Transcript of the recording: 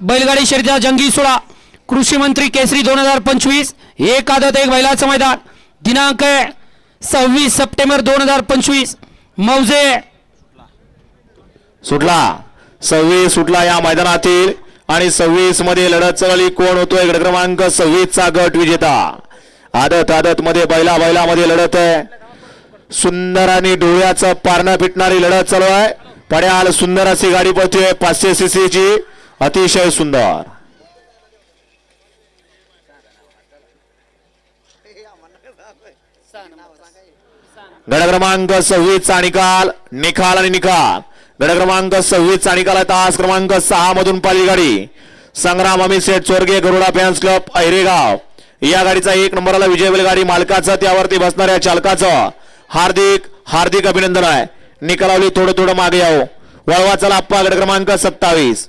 बैलगाडी शर्यतीचा जंगी सोळा कृषी मंत्री केसरी दोन हजार पंचवीस एक आदत एक बैलाचं मैदान. दिनांक सव्वीस सप्टेंबर दोन हजार पंचवीस मौजे. सुटला. सव्वीस सुटला या मैदानातील आणि सव्वीसमध्ये लढत चालली कोण होतोय? गट क्रमांक सव्वीस चा गट विजेता. आदत आदत मध्ये बैला बैलामध्ये लढत आहे. सुंदर आणि डोळ्याचं पारणं पिटणारी लढत चालू आहे. पड्याल सुंदर अशी गाडी पळतोय पाचशे सीसीची अतिशय सुंदर. गड क्रमांक सव्वीस चा निकाल निकाल आणि निकाल. गड क्रमांक सव्वीस चा निकाल तास क्रमांक सहा मधून पाली गाडी संग्राम अमित सेठ चोरगे गरुडा फॅन्स क्लब अहिरेगाव. या गाडीचा एक नंबरला विजय बैल गाडी मालकाचं त्यावरती बसणाऱ्या चालकाचं हार्दिक हार्दिक अभिनंदन आहे. निकालावली थोडं थोडं मागे यावं. वळवा चला आप्पा गड क्रमांक सत्तावीस.